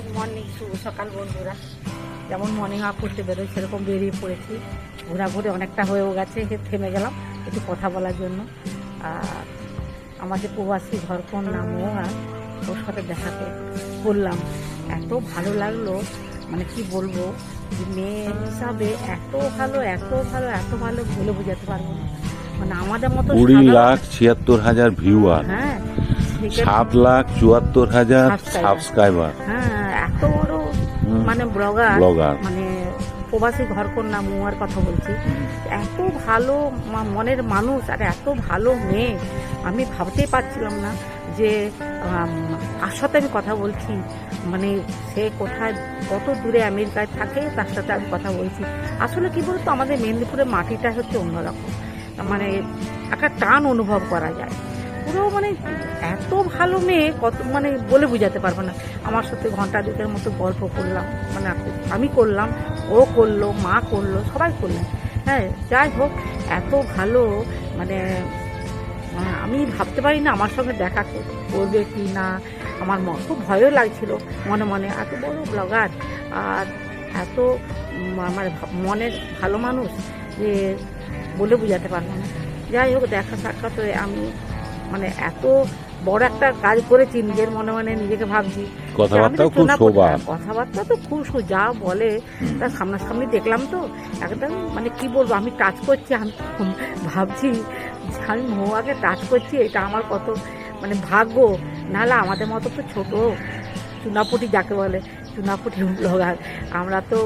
Good morning শুভ সকাল বন্ধুরা। যেমন মর্নিং ওয়াক করতে বেরোই সেরকম বেরিয়ে পড়েছি। ঘোরাঘুরি অনেকটা হয়েও গেছে থেমে গেলাম একটু কথা বলার জন্য। আর আমাদের প্রবাসী নাম আর ওর সাথে দেখা কর- করলাম এত ভালো লাগল মানে কি বলব যে মেয়ে হিসাবে এত ভালো এত ভালো এত ভালো বলে বোঝাতে পারব না। মানে আমাদের মতো কুড়ি লাখ ছিয়াত্তর হাজার ভিউয়ার হ্যাঁ সাত লাখ চুয়াত্তর হাজার সাবস্ক্রাইবার হ্যাঁ। মানে ব্লগার মানে প্রবাসী ঘরকন্যা মুয়ার কথা বলছি। এত ভালো মনের মানুষ আর এত ভালো মেয়ে আমি ভাবতেই পারছিলাম না যে তার সাথে আমি কথা বলছি। মানে সে কোথায় কত দূরে আমেরিকায় থাকে তার সাথে আমি কথা বলছি। আসলে কি বলতো আমাদের মেদিনীপুরের মাটিটা হচ্ছে অন্যরকম। মানে একটা টান অনুভব করা যায়। পুরো মানে এত ভালো মেয়ে কত মানে বলে বোঝাতে পারব না। আমার সাথে ঘণ্টা দুটের মতো গল্প করলাম মানে আমি করলাম ও করল মা করল সবাই করলেন হ্যাঁ যাই হোক এত ভালো মানে আহ, আমি ভাবতে পারি না আমার সঙ্গে দেখা করবে কি না। আমার মন খুব ভয়ও লাগছিল মনে মনে এত বড় ব্লগার আর এত আমার মনের ভালো মানুষ যে বলে বোঝাতে পারব না। যাই হোক দেখা সাক্ষাৎ আমি মানে এত বড় একটা কাজ করেছি নিজের মনে মনে নিজেকে ভাবছি। কথাবার্তাও আমি তো খুব কথাবার্তা তো খুব সো- যা বলে তা সামনাসামনি দেখলাম তো একদম মানে কি বলব আমি টাচ করছি আমি ভাবছি আমি মহুয়াকে টাচ করছি এটা আমার কত মানে ভাগ্য। নাহলে আমাদের মতো তো ছোট চুনাপুটি যাকে বলে চুনাপুটি ব্লগার আমরা তো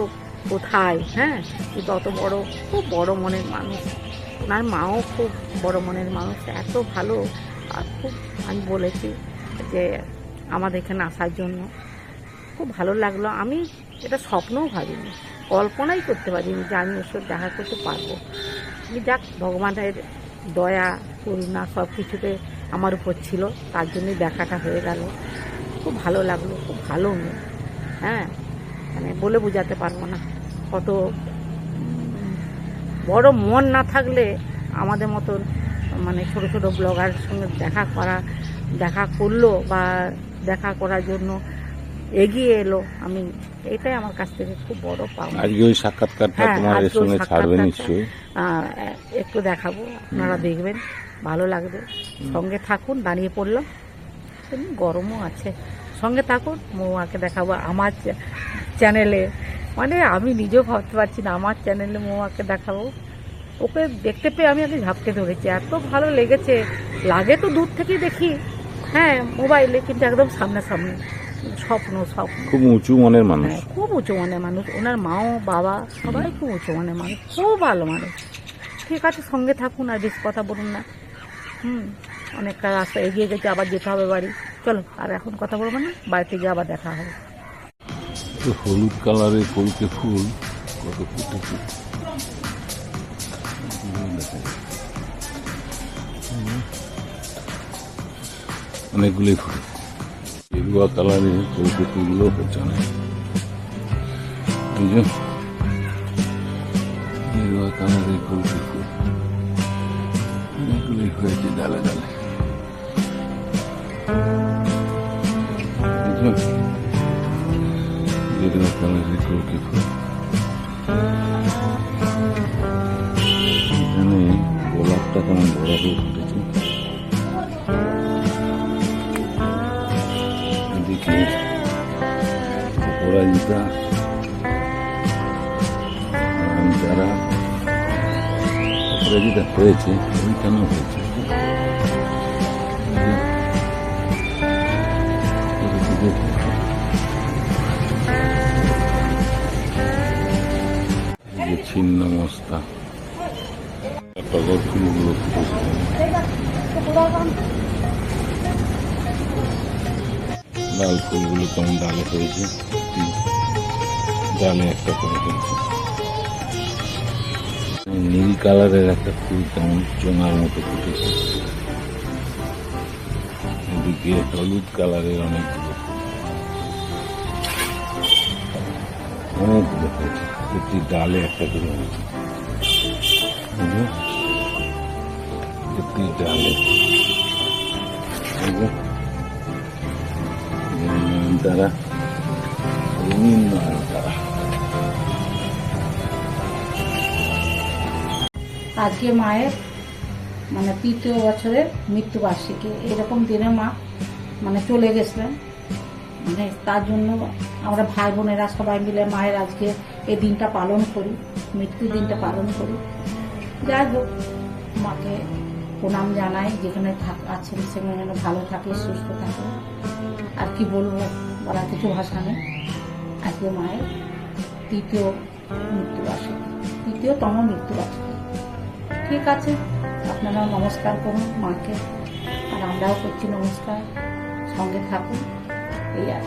কোথায় হ্যাঁ? কিন্তু অত বড় খুব বড় মনের মানুষ। ওনার মাও খুব বড় মনের মানুষ এত ভালো আর খুব আমি বলেছি যে আমাদের এখানে আসার জন্য খুব ভালো লাগল। আমি এটা স্বপ্নও ভাবিনি, কল্পনাই করতে পারিনি যে আমি ওর সাথে দেখা করতে পারব। যাক ভগবানের দয়া, করুণা সব কিছুতে আমার উপর ছিল, তার জন্যই দেখাটা হয়ে গেল। খুব ভালো লাগল, খুব ভালো মেয়ে। হ্যাঁ মানে বলে বোঝাতে পারব না। কত বড় মন না থাকলে আমাদের মতন মানে ছোট ছোট ব্লগারের সঙ্গে দেখা করা দেখা করল বা দেখা করার জন্য এগিয়ে এলো। আমি এটাই আমার কাছ থেকে খুব বড় পাওয়া আজকে ওই সাক্ষাৎকারটা হ্যাঁ, তোমার এর সঙ্গে ছাড়বে নিশ্চয়ই। একটু দেখাবো আপনারা দেখবেন ভালো লাগবে। সঙ্গে থাকুন দাঁড়িয়ে এমনি গরমও আছে। সঙ্গে থাকুন মৌমাকে দেখাবো আমার চ্যানেলে। মানে আমি নিজেও ভাবতে পারছি না আমার চ্যানেলে মৌমাকে দেখাবো। ওকে দেখতে পেয়ে আমি আগে ঝাপটে ধরেছি। এত ভালো লেগেছে। লাগে তো দূর থেকেই দেখি। হ্যাঁ মোবাইলে কিন্তু একদম সামনাসামনি। স্বপ্ন স্বপ্ন। খুব উঁচু মনের মানুষ। হ্যাঁ খুব উঁচু মনের মানুষ। ওনার মাও বাবা সবাই খুব উঁচু মনের মানুষ। খুব ভালো মানুষ। ঠিক আছে সঙ্গে থাকুন আর বেশি কথা বলুন না। হুম অনেকটা রাস্তা এগিয়ে গেছে আবার যেতে হবে বাড়ি। চলো আর এখন কথা বলব না বাড়িতে গিয়ে আবার দেখা হবে। হলুদ কালারের কলকে ফুল কত ফুটেছে অনেকগুলোই ফুল। গেরুয়া কালারের কলকে ফুলগুলো হচ্ছে অনেক। এই যে গেরুয়া কালারের কলকে ফুল। অনেকগুলোই হয়েছে ডালে ডালে। এই যে কালারের কলকে ফুল। কেমন বড় হয়ে এদিকে হয়েছে ওইখানেও হয়েছে? ছিন্ন মস্তা ফুলগুলো ফুটেছে লাল ফুলগুলো কেমন ডালে হয়েছে। ডালে একটা করে হয়েছে। নীল কালারের একটা ফুল কেমন চোঙার মতো ফুটেছে। এদিকে হলুদ কালারের অনেকগুলো অনেকগুলো প্রতি ডালে একটা করে হয়েছে। এই যে, তারা আজকে মায়ের মানে তৃতীয় বছরের মৃত্যুবার্ষিকী। এরকম দিনে মা মানে চলে গেছিলেন। মানে তার জন্য আমরা ভাই বোনেরা সবাই মিলে মায়ের আজকে এই দিনটা পালন করি মৃত্যু দিনটা পালন করি। যাই হোক মাকে প্রণাম জানাই, যেখানে আছেন সেখানে যেন ভালো থাকে, সুস্থ থাকে। আর কি বলব, বলার কিছু ভাষা নেই। আজকে মায়ের তৃতীয় মৃত্যুবার্ষিকী। তৃতীয়তম মৃত্যুবার্ষিকী। ঠিক আছে, আপনারাও নমস্কার করুন মাকে, আর আমরাও করছি নমস্কার। সঙ্গে থাকুন, এই আর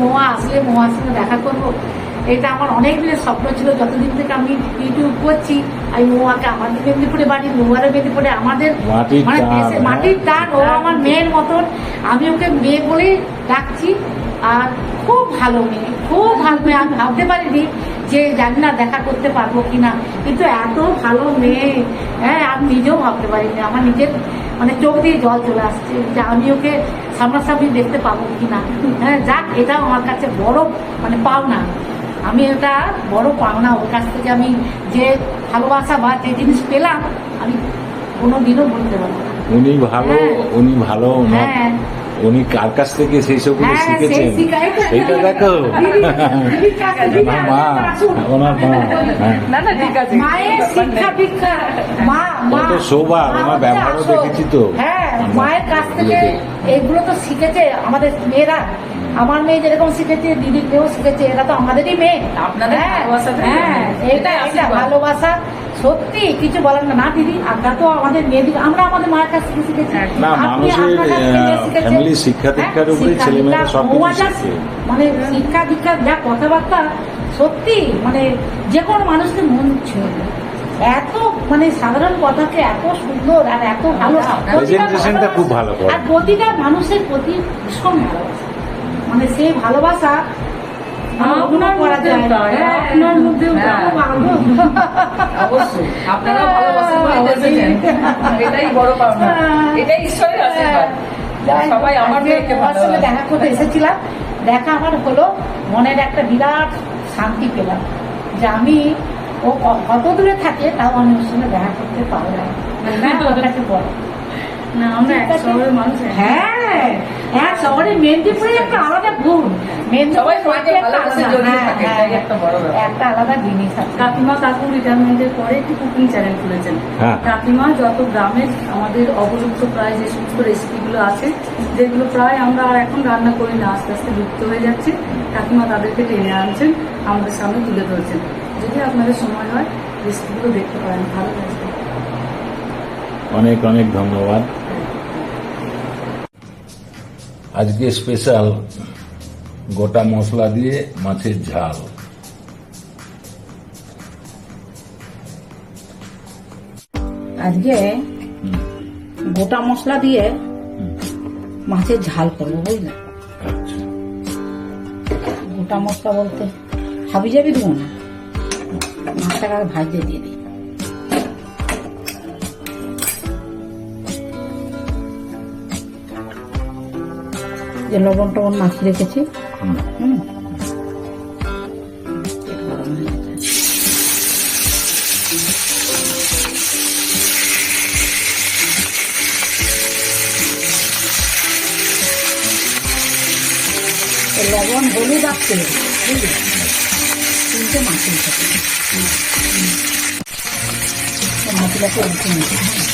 মোয়া আসলে মোয়ার সঙ্গে দেখা করব। এটা আমার অনেক দিনের স্বপ্ন ছিল যতদিন থেকে আমি ইউটিউব করছি আমি মোয়াকে আমাদের মেদিনীপুরে বাড়ি মোয়ারে মেদিনীপুরে আমাদের মানে হ্যাঁ। মাটির টান ও আমার মেয়ের মতন। আমি ওকে মেয়ে বলেই ডাকছি আর খুব ভালো মেয়ে খুব ভালো মেয়ে। আমি ভাবতে পারিনি যে জানি না দেখা করতে পারব কিনা কিন্তু এত ভালো মেয়ে হ্যাঁ আমি নিজেও ভাবতে পারিনি। আমার নিজের মানে চোখ দিয়ে জল চলে আসছে যে আমি ওকে সামনাসামনি দেখতে পাবো কিনা। হ্যাঁ যাক এটাও আমার কাছে বড় মানে পাওনা। আমি এটা বড় পাওনা ওর কাছ থেকে আমি যে ভালোবাসা বা যে জিনিস পেলাম আমি কোনো দিনও বলতে পারব উনি ভালো হ্যাঁ। উনি ভালো হ্যাঁ। উনি কার কাছ থেকে সেই সবগুলো হ্যাঁ, শিখেছেন? শিখাই- সেইটা দেখো। ওনার মা ওনার মা কত শোভা, মা ওনার ব্যবহারও দেখেছি তো। হ্যাঁ মায়ের কাছ থেকে এগুলো তো শিখেছে আমাদের মেয়েরা। আমার মেয়ে যেরকম শিখেছে দিদির মেয়েও শিখেছে এরা তো আমাদেরই মেয়ে। আপনাদের হ্যাঁ, হ্যাঁ। এটা এটা ভালোবাসা। সত্যি কিছু বলার না। না দিদি আমরা তো আমাদের মেয়েদের আমরা আমাদের মায়ের কাছ থেকে শিখেছি। শিক্ষা দীক্ষার হ্যাঁ, উপরেই শিক্ষা ছেলেমেয়েরা দীক্ষা, যা মানে শিক্ষা দীক্ষা যা কথাবার্তা সত্যি মানে যে কোনো মানুষকে মন ছুঁয়ে এত মানে সাধারণ কথাকে এত সুন্দর আর এত ভালো। প্রতিটা খুব ভালো আর প্রতিটা মানুষের প্রতি ভীষণ ভালোবাসা। মানে সেই ভালোবাসা আপনার করা যায়। হ্যাঁ, আপনার মধ্যেও হ্যাঁ। অবশ্যই। আপনারা ভালোবাসেন এসেছেন এটাই বড় পাওনা এটাই ঈশ্বরের আশীর্বাদ। সবাই আমার সঙ্গে দেখা করতে এসেছিলাম। দেখা আমার হলো মনের একটা বিরাট শান্তি পেলাম। যে আমি ও কত দূরে থাকে তাও আমি ওর সঙ্গে দেখা করতে পারলাম হ্যাঁ, বলো। না আমরা এক শহরের মানুষ হ্যাঁ। হ্যাঁ শহরে মেদিনীপুরে একটা আলাদা গুণ। একটা জিনিস আছে। কাকিমা কাকু রিটায়ারমেন্টের পরে একটি কুকিং চ্যানেল খুলেছেন। হ্যাঁ। কাকিমা যত গ্রামের আমাদের অবলুপ্ত প্রায় যে সমস্ত রেসিপিগুলো আছে যেগুলো প্রায় আমরা আর এখন রান্না করি না আস্তে আস্তে লুপ্ত হয়ে যাচ্ছে কাকিমা তাদেরকে টেনে আনছেন আমাদের সামনে তুলে ধরছেন। যদি আপনাদের সময় হয় রেসিপিগুলো দেখতে পারেন ভালো লাগবে অনেক অনেক ধন্যবাদ। আজকে স্পেশাল গোটা মশলা দিয়ে মাছের ঝাল। আজকে গোটা মশলা দিয়ে মাছের ঝাল করব বুঝলে? আচ্ছা। গোটা মশলা বলতে হাবি যাবি দেবো না। মাছটাকে ভাজতে দিয়ে দিই। যে লবণ টবণ মাখিয়ে রেখেছি। হুম, লবণ হলুদ আসছে বুঝলি? তিনটে মাছি ভালো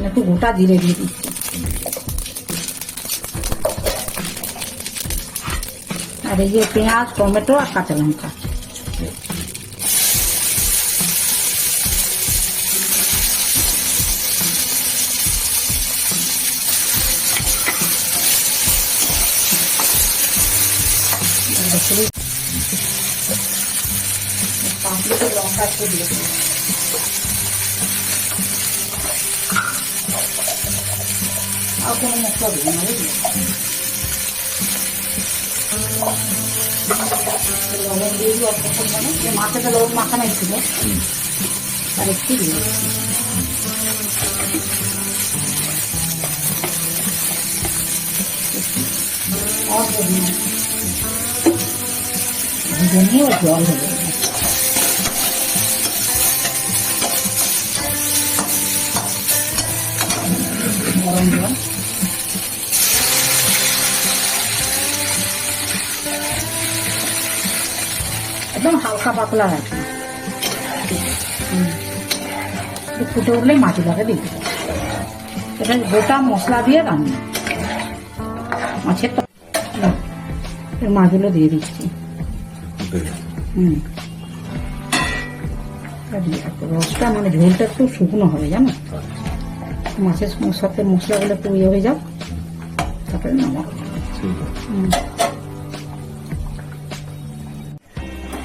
একটু গোটা জিরে দিয়ে দিচ্ছি আর এই যে পেঁয়াজ টমেটো আর কাঁচা লঙ্কা পাঁচ লিটার লঙ্কা একটু দিয়ে আর কোনো মশলা দেবো না লবণ দিয়ে দিই পরিমাণে যে মাথাটা লবণ মাখানাই ছিল আর একটু দিয়ে দিচ্ছি। অল্প দিয়ে ভেজে নিয়ে ওর জল হবে গরম জল একদম হালকা পাতলা একটু ফুটে উঠলে মাছগুলোকে দিতে। এটা গোটা মশলা দিয়ে রান্না। মাছের মাছগুলো দিয়ে দিচ্ছি। হুম। রসটা মানে ঝোলটা একটু শুকনো হবে জানো? মাছের সাথে মশলাগুলো একটু ইয়ে হয়ে যাক। তারপরে নামা হুম।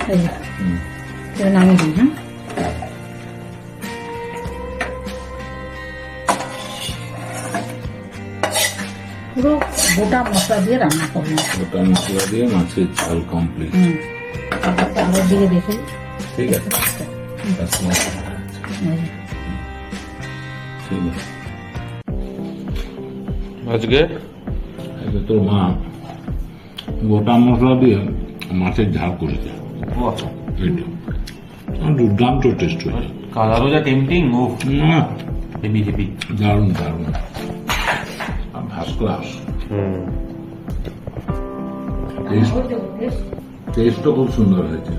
এবার নামিয়ে দিই হ্যাঁ পুরো গোটা মশলা দিয়ে রান্না করব ওটা মশলা দিয়ে মাছের ঝাল কমপ্লিট তারপর দিকে দেখে ঠিক আছে. ঠিক আছে আজকে এটা তোর মা গোটা মশলা দিয়ে মাছের ঝাল করেছে দুর্দান্ত টেস্ট হয়েছে কালারও যা টেম্পটিং ও না হেভি হেভি দারুণ দারুণ ফার্স্ট ক্লাস টেস্টও খুব সুন্দর হয়েছে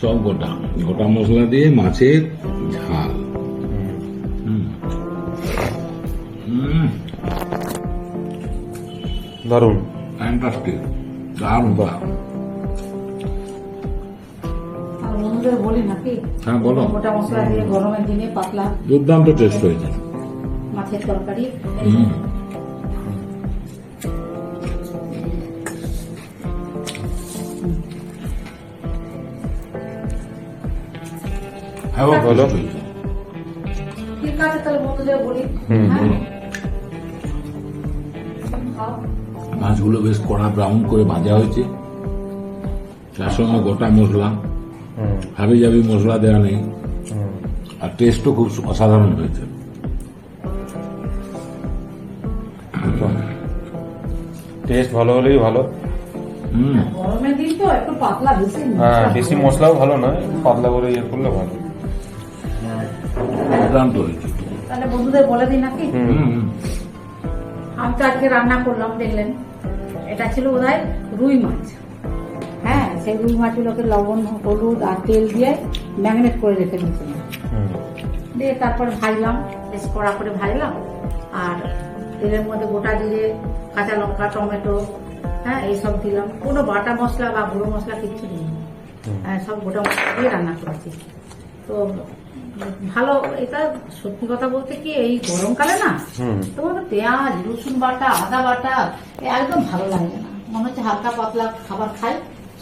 সব গোটা গোটা মশলা দিয়ে মাছের ঝাল হুম। হুম দারুণ। ফ্যান্টাস্টিক দারুণ দারুণ। বলি নাকি? হ্যাঁ বলো। গোটা মশলা দিয়ে গরমের দিনে পাতলা দুর্দান্ত টেস্ট হয়েছে। মাছের তরকারি। হ্যাঁ বলো। ঠিক আছে তাহলে বন্ধুদের বলি। হ্যাঁ। মাছগুলো বেশ কড়া ব্রাউন করে ভাজা হয়েছে। তার সঙ্গে গোটা মশলা। হাবি জাবি মশলা দেওয়া নেই। আর টেস্টও খুব অসাধারণ হয়েছে। টেস্ট ভালো হলেই ভালো। হুম। গরমের দিন তো একটু পাতলা বেশি হ্যাঁ বেশি মশলাও ভালো নয় পাতলা করে ইয়ে করলে ভালো। দুর্দান্ত হয়েছে। তাহলে বন্ধুদের বলে দিই নাকি। আমি তো আজকে রান্না করলাম দেখলেন। এটা ছিল বোধহয় রুই মাছ। হ্যাঁ সেই রুই মাছগুলোকে লবণ হলুদ আর তেল দিয়ে ম্যাগনেট করে রেখে দিয়েছিলাম। দিয়ে তারপর ভাজলাম বেশ কড়া করে ভাজলাম। আর তেলের মধ্যে গোটা দিয়ে কাঁচা লঙ্কা টমেটো হ্যাঁ এইসব দিলাম। কোনো বাটা মশলা বা গুঁড়ো মশলা কিচ্ছু দিই হ্যাঁ সব গোটা মশলা দিয়ে রান্না করেছি। তো ভালো এটা সত্যি কথা বলতে কি এই গরমকালে না তোমার পেঁয়াজ রসুন বাটা আদা বাটা একদম ভালো লাগে না। মনে হচ্ছে হালকা পাতলা খাবার খাই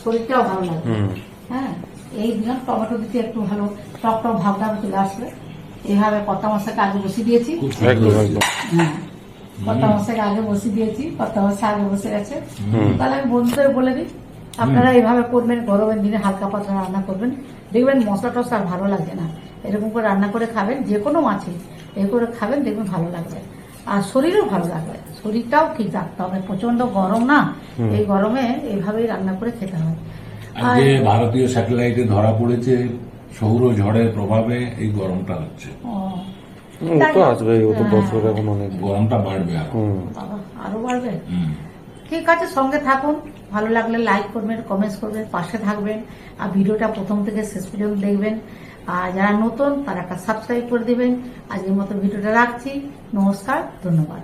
শরীরটাও ভালো লাগে। হ্যাঁ এই দিন টমেটো দিতে একটু ভালো টক টক ভাবটা চলে আসবে। এইভাবে কত্তা মশাকে আগে বসিয়ে দিয়েছি। হ্যাঁ কত্তা মশাকে আগে বসিয়ে দিয়েছি কত্তা মশা আগে বসে গেছে। তাহলে আমি বন্ধুদের বলে দিই আপনারা এইভাবে করবেন গরমের দিনে হালকা পাতলা রান্না করবেন। দেখবেন মশলা টসলা আর ভালো লাগবে না। এরকম করে রান্না করে খাবেন যে কোনো মাছে এ করে খাবেন দেখবেন ভালো লাগবে। আর শরীরও ভালো লাগবে। শরীরটাও ঠিক রাখতে হবে। প্রচণ্ড গরম না? এই গরমে এইভাবেই রান্না করে খেতে হয়। আর ভারতীয় স্যাটেলাইটে ধরা পড়েছে সৌর ঝড়ের প্রভাবে এই গরমটা হচ্ছে। ও, ও তো আসবে তো বছর এখন অনেক। গরমটা বাড়বে আর। আরও বাড়বে? ঠিক আছে সঙ্গে থাকুন। ভালো লাগলে লাইক করবেন কমেন্টস করবেন পাশে থাকবেন। আর ভিডিওটা প্রথম থেকে শেষ পর্যন্ত দেখবেন। আর যারা নতুন তারা একটা সাবস্ক্রাইব করে দেবেন। আজকের মতো ভিডিওটা রাখছি। নমস্কার ধন্যবাদ।